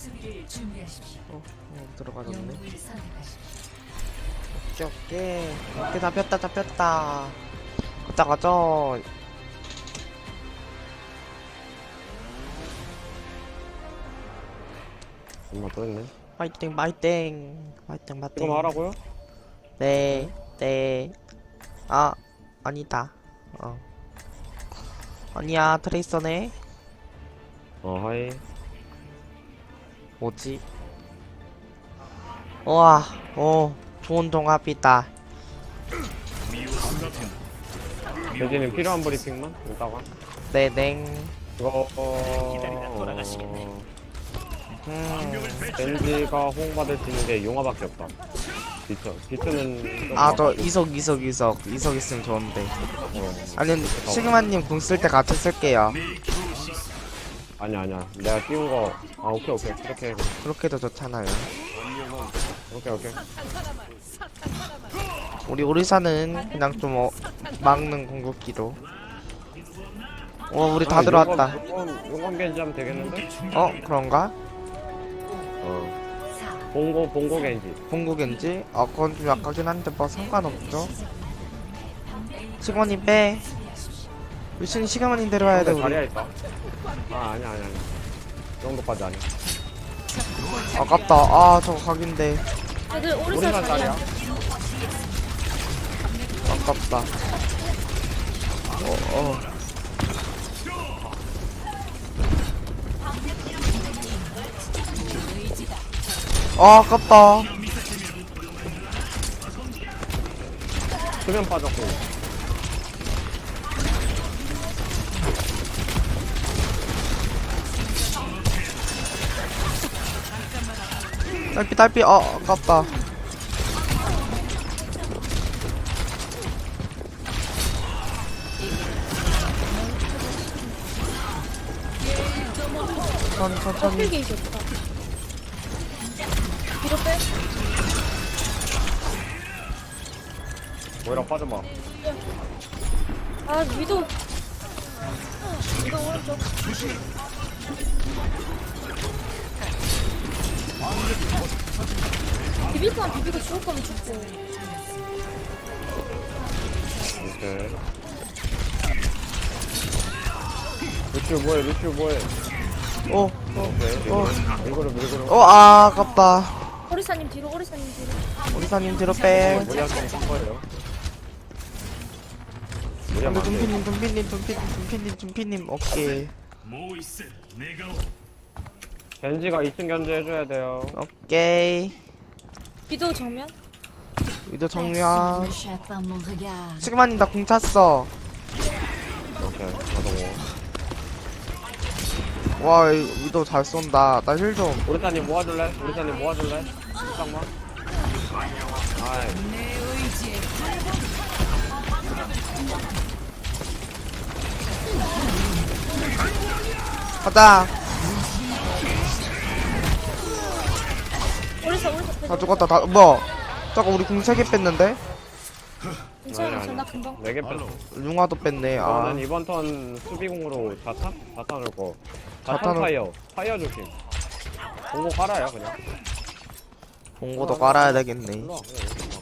수비를 준비하십시오. 어, 어 들어가졌네. 영웅을 선택하십시오. 오케이 오케이 오케이 잡혔다 잡혔다. 가자 가자. 엄마 또 있네. 파이팅 파이팅 파이팅 파이팅. 지금 하라고요? 네, 네. 아, 아니다. 어. 아니야, 트레이서네. 어, 하이. 뭐지? 우와, 오, 좋은 종합이다. 대진님 필요한 브리핑만? 이따가. 네넹. 이거, 어... 음. 벤지가 호응받을 수 있는 게 용화밖에 없다. 비트. 비트는. 좀 아, 저. 이석, 이석, 이석. 이석 있으면 좋은데. 어. 아니면, 시그마님 궁 쓸 때 같이 쓸게요. 아니야, 아니야. 내가 띄운 거. 아, 오케이, 오케이. 그렇게 해. 그렇게도 좋잖아요. 오케이, 오케이. 우리 오리사는 그냥 좀 어, 막는 궁극기로. 어, 우리 다 아, 들어왔다. 용건, 겐지 하면 되겠는데? 어, 그런가? 어. 봉고, 봉고 겐지. 공국인지? 아 그건 좀 약하긴 한데 뭐 상관없죠 시그마님 빼 유신 시그마님 데려와야 돼 근데 자리야 우리 있다. 아, 아니야, 아니야, 아니야. 그 정도까지 아니야. 아깝다 아 저거 각인데 애들 우리만 자리야. 자리야. 아깝다 어어 아 아깝다 수면 빠졌고. 딸피 딸피 아 아깝다 천천히 천천히 필기 좋다. 뒤로 빼. 오히려 빠져봐. 아 위도. 위도 오른쪽. 비빌 거면 비비고 죽을 거면 죽고. 오케이. 루슈 뭐해, 루슈 뭐해. 어 오케이. 어. 밀고로, 밀고로. 어, 아, 아깝다. 오리사님 뒤로 오리사님 뒤로. 오리사님 뒤로 빼. 무리한테 한 거예요. 근데 무리하면 안 돼. 둠피님, 둠피님, 둠피님, 둠피님, 둠피님, 오케이. 겐지가 2층 견제해줘야 돼요. 오케이. 위도 정면. 위도 정면. 시그마님, 나궁 찼어. 오케이. 자동으로. 와, 이 위도 잘 쏜다. 나 힐 좀. 우리 사님 모아줄래? 우리 사님 모아줄래? 잠깐만. 아이. 가자. 다 죽었다, 다, 뭐. 잠깐, 우리 궁 3개 뺐는데? 괜찮아 아니, 아니. 금방. 4개 뺐어. 융화도 뺐네, 아. 저는 이번 턴 수비공으로 자탄? 자탄 올 거. 자탄 자탄을- 파이어. 파이어 조심. 공고 깔아요, 그냥. 봉고도 깔아야 되겠네. 일로 와, 그냥 이렇게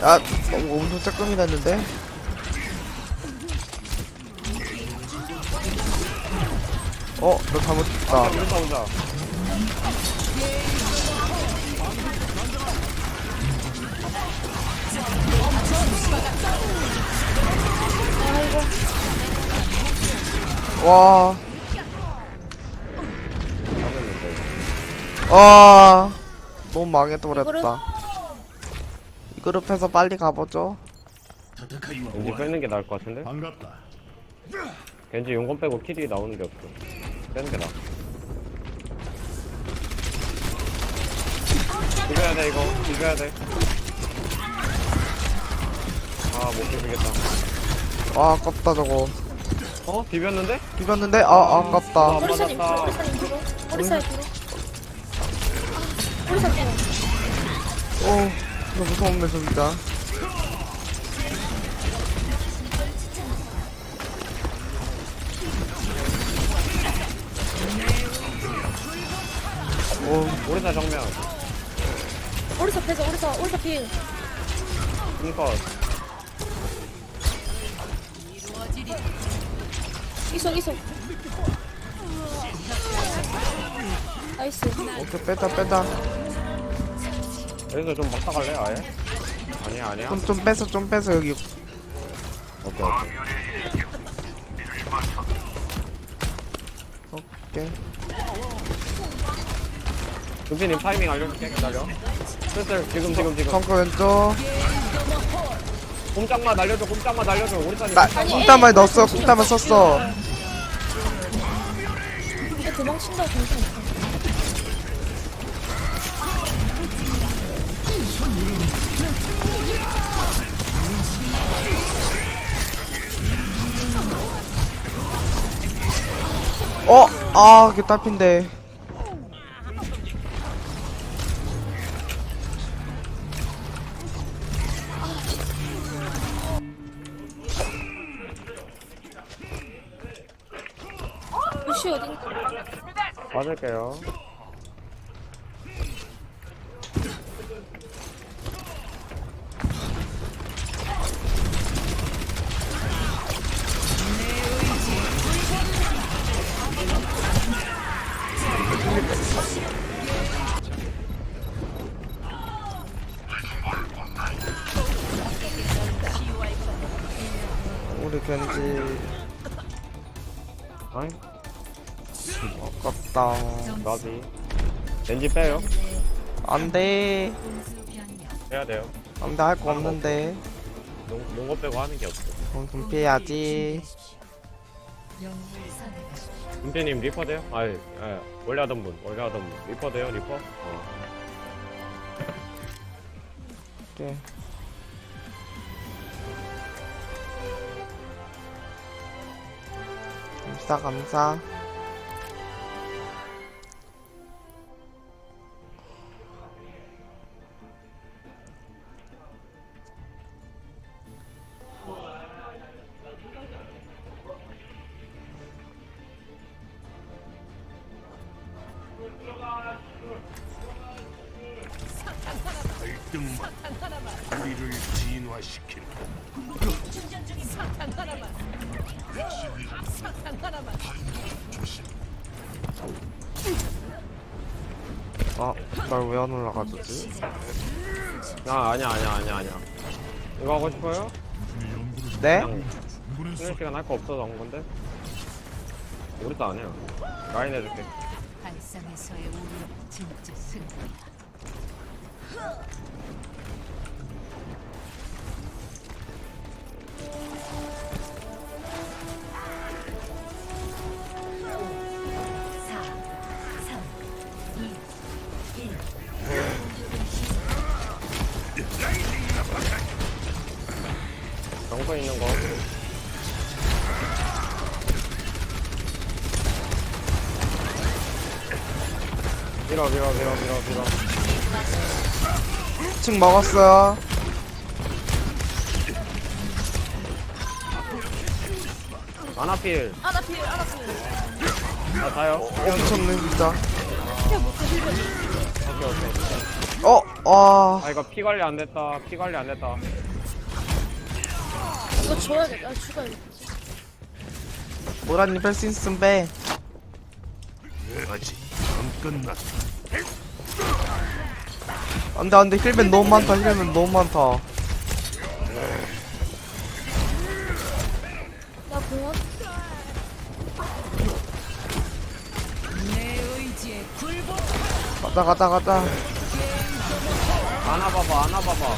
와. 야, 어, 엄청 쬐끔이 됐는데? 어, 너 잘못했다. 아, 우리사 혼자. 와. 와, 너무 망해버렸다. 이 그룹에서 빨리 가보죠. 왠지 빼는 게 나을 것 같은데? 반갑다. 왠지 용건 빼고 킬이 나오는 게 없어. 빼는 게 나아. 비벼야 돼, 이거. 비벼야 돼. 아, 못 비비겠다. 아, 아깝다, 저거. 어? 비볐는데? 비볐는데? 아, 아깝다. 안 오리사님 뒤로. 오리사님 뒤로. 오리사 뒤로. 오리사 뒤로. 어, 이거 무서웠네, 진짜. 오 오리사 정면. 오리사 패서 오리사 오리사 필 컷. 이속 이속 나이스 오케이 빼다 빼다 여기서 좀 막다 갈래 아예? 아니야 아니야. 좀, 좀 빼서 좀 빼서 여기 오케이 오케이. 오케이 준비님 타이밍 알려줄게 기다려. 슬슬 지금 지금 지금. 덩크 왼쪽 꼼짝마 날려줘 꼼짝마 날려줘 오리사님. 나 꼼짝마. 쿵따말 넣었어 쿵따말 썼어 근데 도망친다고 괜찮아 어? 아 그게 딸핀데 맞을게요. 우리 견지 아이 아깝다 나비. 렌지 빼요. 안돼 공수 변경. 해야 돼요. 안 돼 할 거 없는데 농 농거 빼고 하는 게 없어. 그럼 영웅을 선택하십시오. 준비님 리퍼 돼요? 아니 예. 원래 하던 분 원래 하던 분 리퍼 돼요 리퍼? 어. 오케이 감사 감사 등만 우리를 진화시킨다. 아날 왜 안 올라가지? 아 아니야 아니야 아니야 아니야. 이거 하고 싶어요? 네? 그냥 쉬는 시간 할거 없어서 한 건데. 우리도 아니야. 라인 해줄게. 발상에서의 우리 진짜 승리야. 정서 있는 거. 밀어 밀어 밀어 밀어 밀어. 2층 먹었어요 아나필. 아나필 아나필 나 다요. 엄청네 진짜 오케이 오케이. 어? 아 아 이거 피 관리 안 됐다. 피 관리 안 됐다. 이거 줘야겠다 아 죽어야겠다 모라님 뺄수 있으면 빼 아직 안 끝났다. 안돼 안돼. 힐맨 너무 많다 힐맨 너무 많다. 나 공원? 가자 가자 가자. 안아 봐봐 안아 봐봐.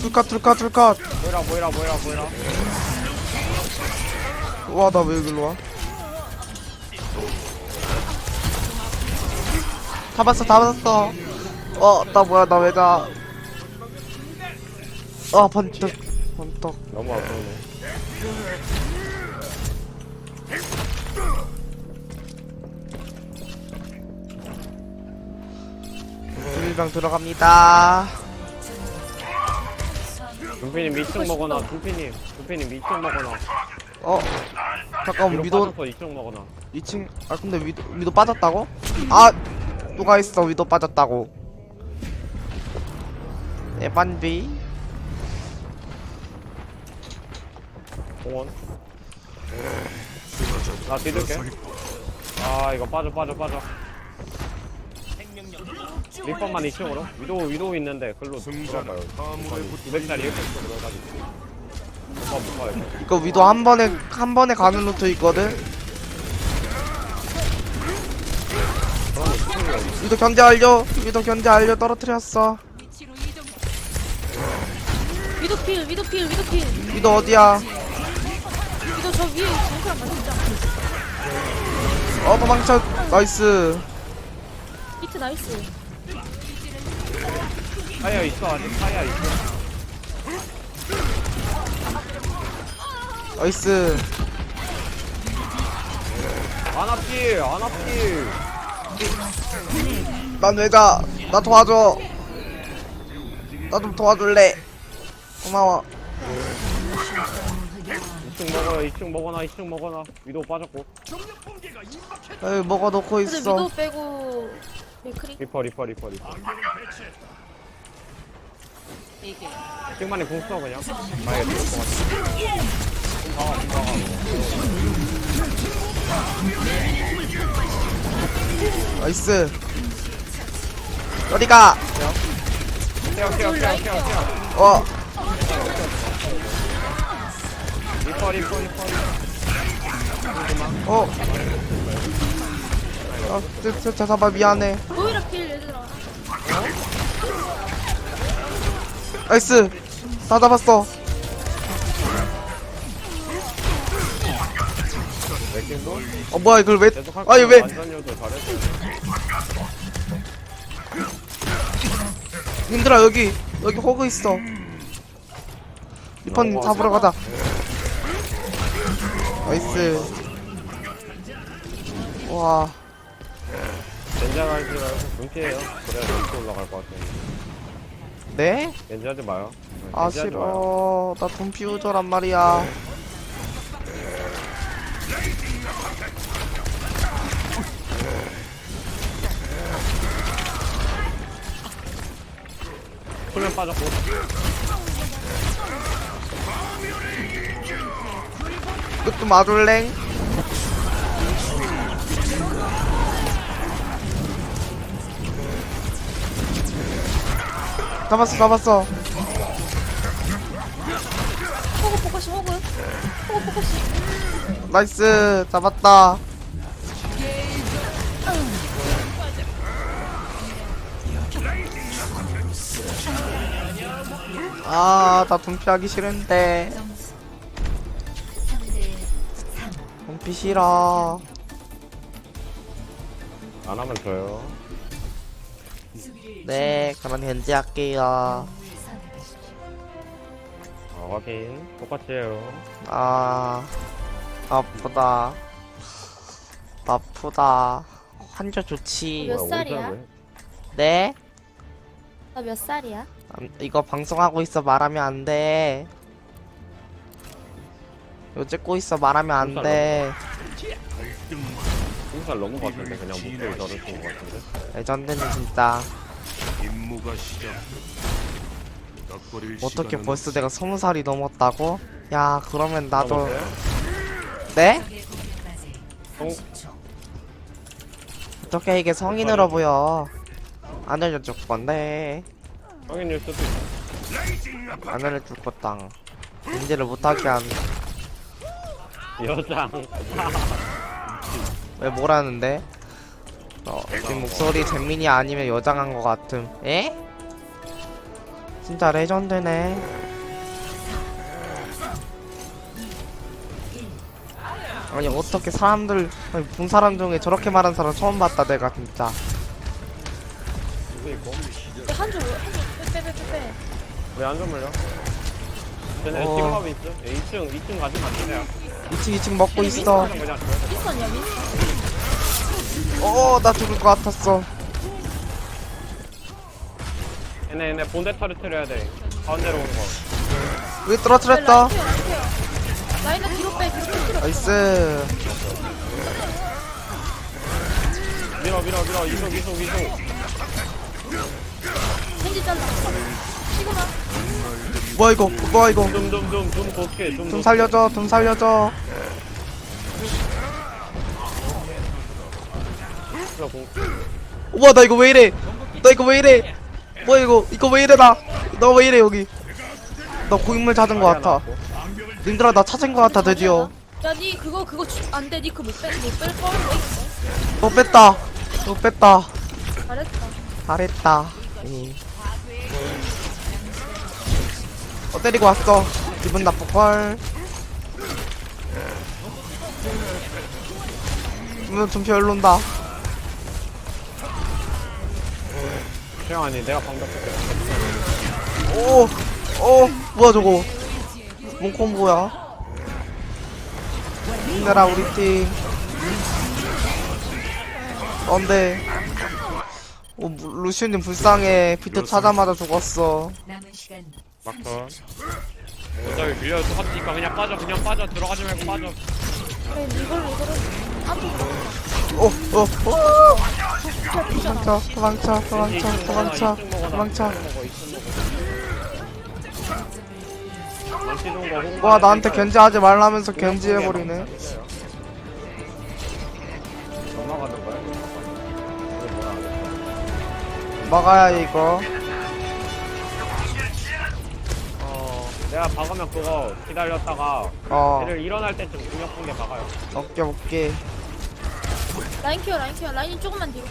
둘컷 둘컷 둘컷. 뭐이라 뭐이라 뭐이라 뭐이라. 와 나 왜 여기로 와? 잡았어 잡았어. 어 나 뭐야 나 왜 가 아 번떡 번떡. 너무 아프네. 일병 들어갑니다. 준피님 2층 먹어놔 준피님. 준피님 2층 먹어놔. 어 잠깐 위로 위도 빠져서 2층 먹어놔. 2층 아 근데 위도 위도 빠졌다고? 아 누가 있어 위도 빠졌다고? 에반비. 공원. 나 뒤들게. 아 이거 빠져 빠져 빠져. 리퍼만 2층으로? 위도 위도 있는데 글로 들어가요. 화물에 200짜리 이렇게 가요 이거. 위도 한 번에 한 번에 가는 루트 있거든 위도 견제 알려 위도 견제 알려 떨어뜨렸어 위치로 이동. 위도필, 위도 필, 위도 필. 위도 어디야 위도 저 위에 정크랑 맞자. 어 도망쳐 나이스 히트 나이스. 타이어 있어 아직 타이어 있어 나이스. 안아필 안아필. 난 왜가 나 도와줘. 나 좀 도와줄래? 고마워. 2층 먹어요 2층 먹어놔 2층 먹어놔. 위도 빠졌고. 에이 먹어놓고 근데 있어. 위도 빼고 맥크리. 리퍼 리퍼 리퍼 리퍼. 이게 2층만에 궁써 그냥. 만약에 들어올 것 같아 나이스 어디가 케어 케어 케어 케어 케어 어 리퍼 리퍼 리퍼 어. 아, 저, 저, 저, 잠깐 미안해. 모이라 필 얘들아. 나이스. 다 잡았어. 맥킹도 어, 뭐야, 이걸 왜, 계속 할 아니, 거면 왜, 요도 잘했어 님들아, 여기, 여기 호그 있어. 리펀 어, 잡으러 가자. 나이스. 와, 겐자가 하지 말고 눈피해요 그래야 런치 올라갈 것 같아 네? 겐지 하지 마요 네, 아, 겐지 하지 마요. 싫어. 나 돈 피우저란 말이야. 수면 빠졌고 이것도 맞을랭? 잡았어, 잡았어. 호그 포커시 호그. 호그 포커시. 나이스, 잡았다. 아, 나 돈피하기 싫은데. 점수 3대 3. 돈피 싫어. 안 하면 져요 수비를 네, 그럼 현지 할게요. 선택하십시오. 아 확인 똑같이 해요 아, 아프다. 아프다. 환자 좋지. 몇 뭐야, 살이야? 네? 나몇 살이야? 안- 이거 방송하고 있어 말하면 안 돼. 이거 찍고 있어 말하면 안 돼. 스무 살 넘은 것 같은데 그냥 목소리 저러신 것 같은데 레전드는 진짜 임무가 시작된다. 덕거릴 어떻게 벌써 내가 스무 살이 넘었다고? 야 그러면 나도 넘었어요? 네? 30초. 어떻게 이게 성인으로 보여? 안 알려줄 건데 수도 있어. 안 알려줄 거땅 인지를 못하게 한왜 여장. 뭐라는데? 어, 지금 목소리 잼민이 아니면 여장한 것 같음. 에? 진짜 레전드네. 아니 어떻게 사람들 아니, 본 사람 중에 저렇게 말한 사람 처음 봤다 내가 진짜 빼빼빼빼. 왜안 주물려? 쟤네 어. 지금 하고 있어 2층 2층 가지면 안 되냐 2층 2층 먹고 있어 그냥 줘야 돼. 미스턴이야 미스턴. 어나 죽을 것 같았어 얘네 얘네 본대 터르트려야 돼 가운데로 오는 거 여기 떨어뜨렸다 라인을 뒤로 빼 뒤로 빼 뒤로 나이스 밀어 밀어 밀어 이속 이속 이속 겐지 잘라 시그마 뭐야 이거? 뭐야 이거? 좀좀좀좀 곧게. 좀 좀 살려줘 좀 살려줘. 우와 나 이거 왜 이래? 나 이거 왜 이래? 뭐야 이거? 이거 왜 이래 나? 나 왜 이래 여기? 나 고인물 찾은 거 같아. 님들아 나 찾은 거 같아 드디어. 야니 그거 그거 안돼. 니 그거 못빼못뺄 거. 또 뺐다. 또 뺐다. 잘했다. 잘했다. 이. 어 때리고 왔어 기분 나쁠걸 분명 좀 별론다 태영 아니 내가 방금 오, 오, 뭐야 저거? 뭔 콤보야? 힘내라 우리 팀. 안돼. 오, 무- 루시우님 불쌍해. 비트 차자마자 죽었어. 남은 시간 막턴 어차피 밀려서 핫니까 그냥 빠져 그냥 빠져 들어가지 말고 빠져 그래 이걸로 이걸로 앞으로 오, 오, 오. 도망쳐, 도망쳐, 도망쳐, 도망쳐, 도망쳐. 와, 나한테 견제하지 말라면서 견제해버리네. 막아야 해, 이거. 내가 박으면 그거 기다렸다가 어, 얘를 일어날 때쯤 중력 붕대 박아요. 어깨, 어깨. 라인 키워 라인 키워. 라인이 조금만 뒤로.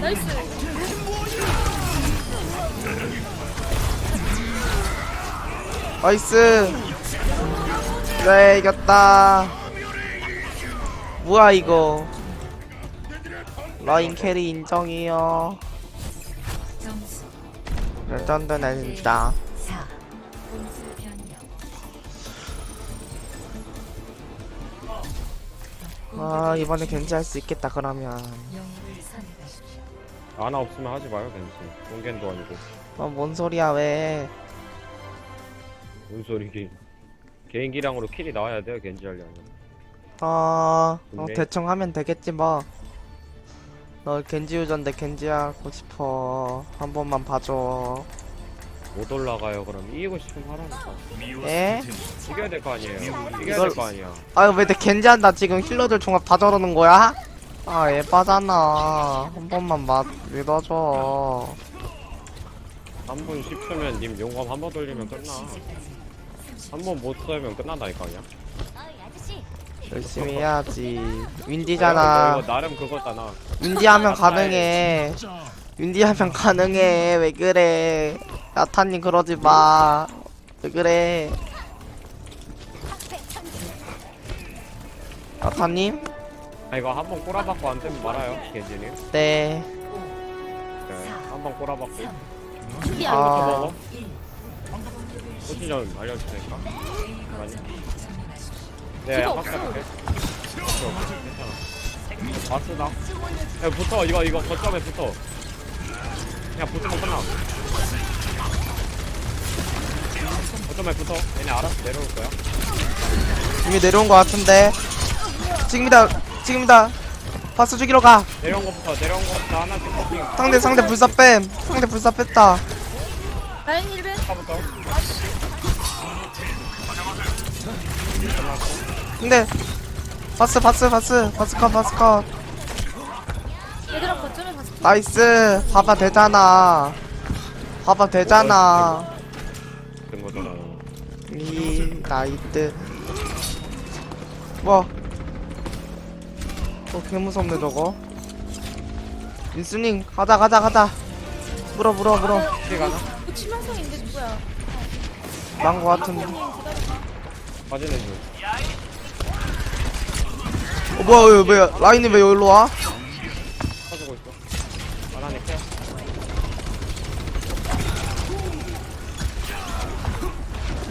나이스. 나이스. 네 이겼다. 뭐야 이거? 라인 캐리 인정이요 점수. 레전드네 진짜 4 공수 변경. 아 이번에 견제할 수 있겠다 그러면. 영웅을 선택하십시오. 아나 없으면 하지 마요 겐지. 용겐도 아니고. 아뭔 소리야 왜? 뭔 소리기 개인기량으로 킬이 나와야 돼요 겐지 하려면. 아, 어, 근데- 대충 하면 되겠지 뭐. 널 겐지 유전데 겐지 하고 싶어. 한 번만 봐줘. 못 올라가요 그럼 이기고 싶으면 하라니까 에? 이겨야 될 거 아니에요 이겨야 이걸- 될 거 아니야 아유 왜 내 겐지 한다 지금 힐러들 종합 다 저러는 거야? 아 예빠잖아. 한 번만 맛 믿어줘. 3분 10초면 님 용감 한번 돌리면 끝나 한 번못 쏘면 끝난다니까 그냥 열심히 해야지. 너 윈디잖아. 이거 나름 그거잖아 윈디하면 가능해. 윈디하면 가능해. 왜 그래? 야타님 그러지 마. 왜 그래? 야타님? 아 이거 한 번 꼬라박고 안 되면 말아요 겐지님 네. 네, 한 번 꼬라박고 준비 아. 아. 먹어 포지션 알려주니까 아니 네 약간 할게 괜찮아 바스다 야 붙어 이거 이거 거점에 붙어 그냥 붙으면 끝나 거점에 붙어 얘네 알아서 내려올 거야 이미 내려온 것 같은데. 지금이다. 지금이다. 바스 죽이러 가. 내려온 거부터 내려온 거부터 하나씩 커팅 상대 상대 불사 뺨. 상대 불사 뺐다. 라인 1벤. 차부터 근데 바스 바스 바스 바스 컷 바스 컷. 얘들아 거점에 가서. 나이스. 봐봐 되잖아. 봐봐 되잖아. 된 거잖아 이 나이트. 뭐? 어, 개 무섭네 저거. 인수님 가자 가자 가자. 물어 물어 물어. 피 가나? 그 치명성인데 누구야? 난거 같은데. 빠지는 중 어 뭐야 왜, 왜 라인이 왜 여기로 와? 터지고 있어 바나니 케어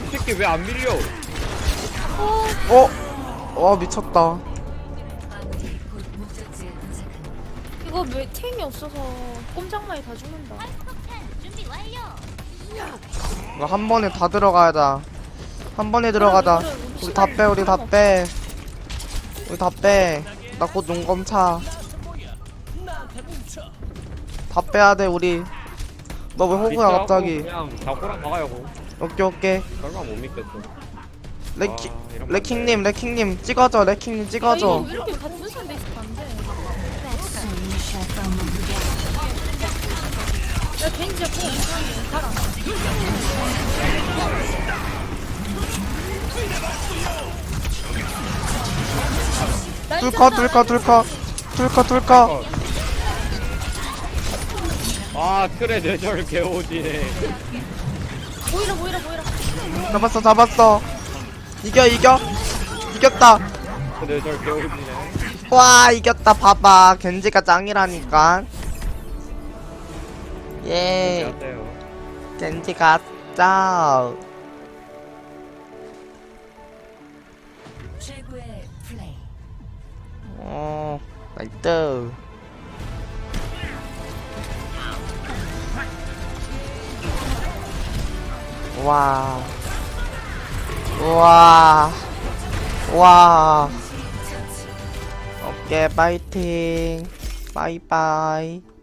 이 새끼 왜 안 밀려 어? 와 미쳤다. 이거 왜 탱이 없어서 꼼짝마에 다 죽는다. 이거 한 번에 다 들어가자. 한 번에 들어가자. 우리 다 빼, 우리 다 빼. 우리 다 빼. 나 곧 용검 차. 다 빼야 돼, 우리. 너 왜 호구야, 갑자기? 그냥 잡고랑 막아요 고 오케이, 오케이. 설마 못 믿겠어 레킹, 아, 이런 레킹님, 레킹님, 찍어줘, 레킹님, 찍어줘. 이렇게? 야, 공 이상해. 둘컷, 둘컷, 둘컷. 둘컷, 둘컷. 아 틀에 뇌절 개오지네 보이라, 보이라, 보이라. 잡았어, 잡았어. 이겨, 이겨. 이겼다. 뇌절 개오지네 와, 이겼다. 봐봐. 겐지가 짱이라니까. 예. 겐지가 짱. 어, 나이트. 와. 와. 와. 오케이, 파이팅. 바이바이.